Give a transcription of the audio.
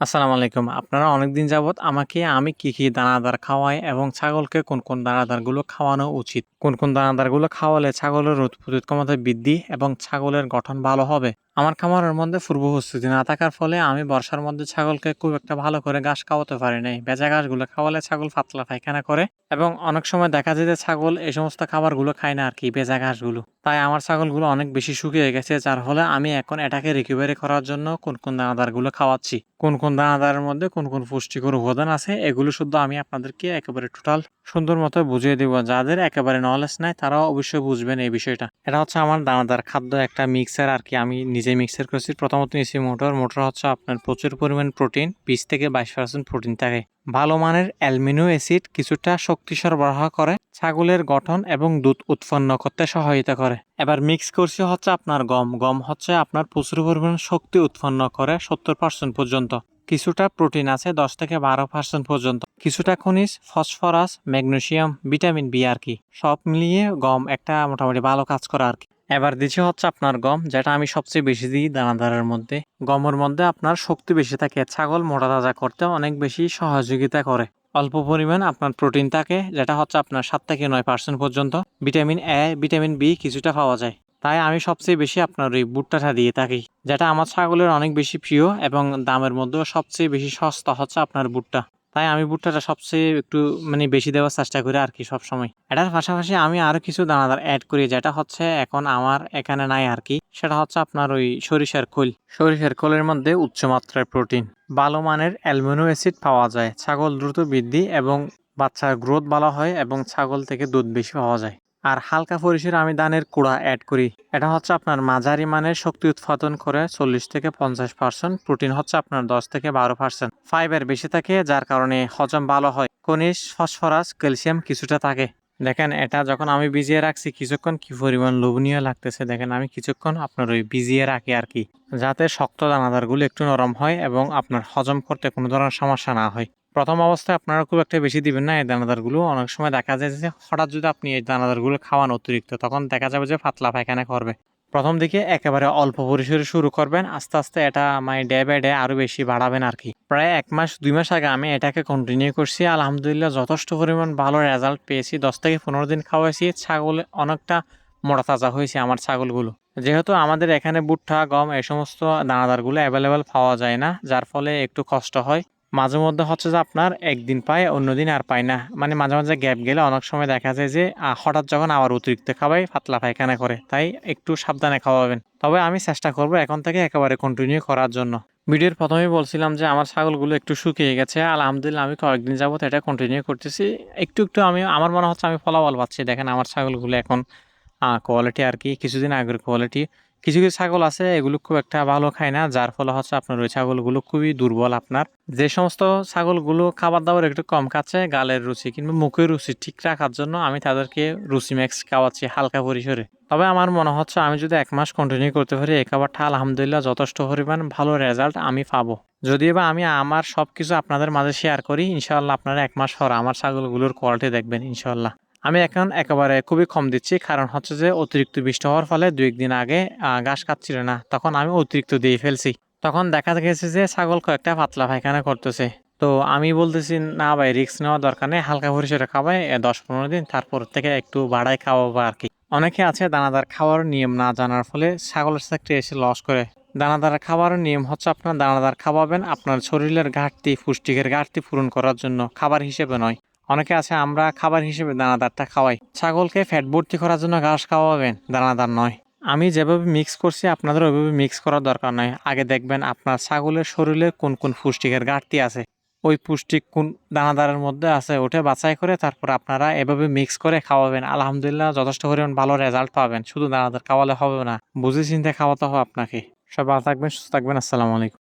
আসসালামু আলাইকুম। আপনারা অনেকদিন যাবৎ আমাকে, আমি কি কি দানাদার খাওয়াই এবং ছাগলকে কোন কোন দানাদারগুলো খাওয়ানো উচিত? কোন কোন দানাদারগুলো খাওয়ালে ছাগলের রোদ প্রতিরোধ ক্ষমতা বৃদ্ধি এবং ছাগলের গঠন ভালো হবে? আমার খামারের মধ্যে পূর্ব প্রস্তুতি না থাকার ফলে আমি বর্ষার মধ্যে ছাগলকে খুব একটা ভালো করে ঘাস খাওয়াতে পারি নাই। ভেজা ঘাসগুলো খাওয়ালে ছাগল পাতলা পায়খানা করে এবং অনেক সময় দেখা যায় যে ছাগল এই সমস্ত খাবারগুলো খায় না আর কি ভেজা ঘাসগুলো। তাই আমার ছাগলগুলো অনেক বেশি শুকিয়ে গেছে, যার ফলে আমি এখন এটাকে রিকভারি করার জন্য কোন কোন দানাদারগুলো খাওয়াচ্ছি। কোন কোন দানাদারের মধ্যে কোন কোন পুষ্টিকর উপাদান আছে, এগুলো শুদ্ধ আমি আপনাদেরকে একেবারে টোটাল সুন্দর মতো বুঝিয়ে দিব। যাদের একেবারে নলেজ নাই, তারাও অবশ্যই বুঝবেন এই বিষয়টা। এটা হচ্ছে আমার দানাদার খাদ্য, একটা মিক্সার আর কি আমি নিজে মিক্সার করেছি, প্রথমত নিয়েছি মোটর। মোটর হচ্ছে আপনার প্রচুর পরিমাণ প্রোটিন বিশ থেকে বাইশ পার্সেন্ট প্রোটিন থাকে। ভালো মানের অ্যালমিনো অ্যাসিড কিছুটা শক্তি সরবরাহ করে, ছাগলের গঠন এবং দুধ উৎপন্ন করতে সহায়তা করে। এবার মিক্স করছি হচ্ছে আপনার গম। গম হচ্ছে আপনার প্রচুর পরিমাণ শক্তি উৎপন্ন করে, সত্তর পার্সেন্ট পর্যন্ত। কিছুটা প্রোটিন আছে, দশ থেকে বারো পার্সেন্ট পর্যন্ত। কিছুটা খনিজ ফসফরাস ম্যাগনেসিয়াম ভিটামিন বি আর কি। সব মিলিয়ে গম একটা মোটামুটি ভালো কাজ করে আর কি। এবার দিচ্ছি হচ্ছে আপনার গম, যেটা আমি সবচেয়ে বেশি দিই দানাদারের মধ্যে। গমের মধ্যে আপনার শক্তি বেশি থাকে, ছাগল মোটা তাজা করতে অনেক বেশি সহযোগিতা করে। অল্প পরিমাণ আপনার প্রোটিন থাকে, যেটা হচ্ছে আপনার সাত থেকে নয় পার্সেন্ট পর্যন্ত। ভিটামিন এ, ভিটামিন বি কিছুটা পাওয়া যায়। তাই আমি সবচেয়ে বেশি আপনার ওই ভুট্টাটা দিয়ে থাকি, যেটা আমার ছাগলের অনেক বেশি প্রিয় এবং দামের মধ্যেও সবচেয়ে বেশি সস্তা হচ্ছে আপনার ভুট্টা তাই আমি ভুট্টাটা সবচেয়ে একটু মানে বেশি দেওয়ার চেষ্টা করি আর কি সব সময় এটার পাশাপাশি আমি আরও কিছু দানাদার অ্যাড করি, যেটা হচ্ছে এখন আমার এখানে নাই আর কি। সেটা হচ্ছে আপনার ওই সরিষার খোল। সরিষার খোলের মধ্যে উচ্চ মাত্রায় প্রোটিন ভালো মানের অ্যালমিনো অ্যাসিড পাওয়া যায়। ছাগল দ্রুত বৃদ্ধি এবং বাচ্চার গ্রোথ ভালো হয় এবং ছাগল থেকে দুধ বেশি পাওয়া যায়। আর হালকা পরিসরে আমি ধানের কুড়া অ্যাড করি। এটা হচ্ছে আপনার মাঝারি মানের শক্তি উৎপাদন করে চল্লিশ থেকে পঞ্চাশ পার্সেন্ট প্রোটিন হচ্ছে আপনার দশ থেকে বারো পার্সেন্ট ফাইবার বেশি থাকে, যার কারণে হজম ভালো হয়। খনিজ ফসফরাস ক্যালসিয়াম কিছুটা থাকে। দেখেন, এটা যখন আমি ভিজিয়ে রাখছি, কিছুক্ষণ কি পরিমাণ লোভনীয় লাগতেছে দেখেন, আমি কিছুক্ষণ আপনার ওই ভিজিয়ে রাখি আর কি। যাতে শক্ত দানাদারগুলো একটু নরম হয় এবং আপনার হজম করতে কোনো ধরনের সমস্যা না হয়। প্রথম অবস্থায় আপনারা খুব একটা বেশি দিবেন না এই দানাদারগুলো। অনেক সময় দেখা যায় যে হঠাৎ যদি আপনি এই দানাদারগুলো খাওয়ান অতিরিক্ত, তখন দেখা যাবে যে পাতলা পায়খানা করবে। প্রথম দিকে একেবারে অল্প পরিসরে শুরু করবেন, আস্তে আস্তে এটা মানে ডে বাই ডে আরও বেশি বাড়াবেন আর কি প্রায় এক মাস, দুই মাস আগে আমি এটাকে কন্টিনিউ করছি। আলহামদুলিল্লাহ যথেষ্ট পরিমাণ ভালো রেজাল্ট পেয়েছি। দশ থেকে পনেরো দিন খাওয়াইছি। ছাগল অনেকটা মোটা তাজা হয়েছে আমার ছাগলগুলো। যেহেতু আমাদের এখানে ভুট্টা, গম এই সমস্ত দানাদারগুলো অ্যাভেলেবেল পাওয়া যায় না, যার ফলে একটু কষ্ট হয়। মাঝে মধ্যে হচ্ছে যে আপনার একদিন পায় অন্যদিন আর পায় না। মানে মাঝে মাঝে গ্যাপ গেলে অনেক সময় দেখা যায় যে হঠাৎ যখন আবার অতিরিক্ত খাওয়াই, পাতলা পায়খানা করে। তাই একটু সাবধানে খাওয়াবেন। তবে আমি চেষ্টা করব এখন থেকে একেবারে কন্টিনিউ করার জন্য। ভিডিওর প্রথমেই বলছিলাম যে, আমার ছাগলগুলো একটু শুকিয়ে গেছে। আলহামদুলিল্লাহ আমি কয়েকদিন যাবত এটা কন্টিনিউ করতেছি। একটু একটু আমি, আমার মনে হচ্ছে আমি ফলাফল পাচ্ছি। দেখেন আমার ছাগলগুলো এখন কোয়ালিটি আর কি, কিছুদিন আগের কোয়ালিটি কিছু কিছু ছাগল আছে, এগুলো খুব একটা ভালো খায় না, যার ফলে হচ্ছে আপনার ওই ছাগলগুলো খুবই দুর্বল আপনার। যে সমস্ত ছাগলগুলো খাবার দাবার একটু কম খাচ্ছে, গালের রুচি কিংবা মুখের রুচি ঠিক রাখার জন্য আমি তাদেরকে রুচি ম্যাক্স খাওয়াচ্ছি হালকা পরিসরে। তবে আমার মনে হচ্ছে আমি যদি এক মাস কন্টিনিউ করতে পারি, এই খাবারটা আলহামদুলিল্লাহ যথেষ্ট পরিমাণ ভালো রেজাল্ট আমি পাবো। যদিও বা আমি আমার সব কিছু আপনাদের মাঝে শেয়ার করি ইনশাল্লাহ আপনারা এক মাস পর আমার ছাগলগুলোর কোয়ালিটি দেখবেন ইনশাল্লাহ আমি এখন একেবারে খুবই কম দিচ্ছি, কারণ হচ্ছে যে অতিরিক্ত বৃষ্টি হওয়ার ফলে দুই একদিন আগে ঘাস কাটছিল না। তখন আমি অতিরিক্ত দিয়ে ফেলছি। তখন দেখা গেছে যে ছাগল কয়েকটা পাতলা পায়খানা করতেছে। তো আমি বলতেছি, না ভাই রিক্স নেওয়া দরকার নেই, হালকা পরিসরে খাওয়াই দশ পনেরো দিন, তারপর থেকে একটু বাড়াই খাওয়াবো আর কি। অনেকে আছে দানাদার খাওয়ার নিয়ম না জানার ফলে ছাগলের চাকরি এসে লস করে। দানাদার খাওয়ার নিয়ম হচ্ছে আপনার দানাদার খাওয়াবেন আপনার শরীরের ঘাটতি, পুষ্টিকের ঘাটতি পূরণ করার জন্য, খাবার হিসেবে নয়। অনেকে আছে, আমরা খাবার হিসেবে দানাদারটা খাওয়াই। ছাগলকে ফ্যাট ভর্তি করার জন্য ঘাস খাওয়াবেন, দানাদার নয়। আমি যেভাবে মিক্স করছি, আপনাদের ওইভাবে মিক্স করার দরকার নয়। আগে দেখবেন আপনার ছাগলের শরীরে কোন কোন পুষ্টিকের ঘাটতি আছে। ওই পুষ্টিক কোন দানাদারের মধ্যে আছে, ওটা বাছাই করে তারপর আপনারা এভাবে মিক্স করে খাওয়াবেন। আলহামদুলিল্লাহ, যথেষ্ট পরিমাণ ভালো রেজাল্ট পাবেন। শুধু দানাদার খাওয়ালে হবে না বুঝে চিন্তে খাওয়াতে হবে আপনাকে। সব ভালো থাকবেন, সুস্থ থাকবেন। আসসালামু আলাইকুম।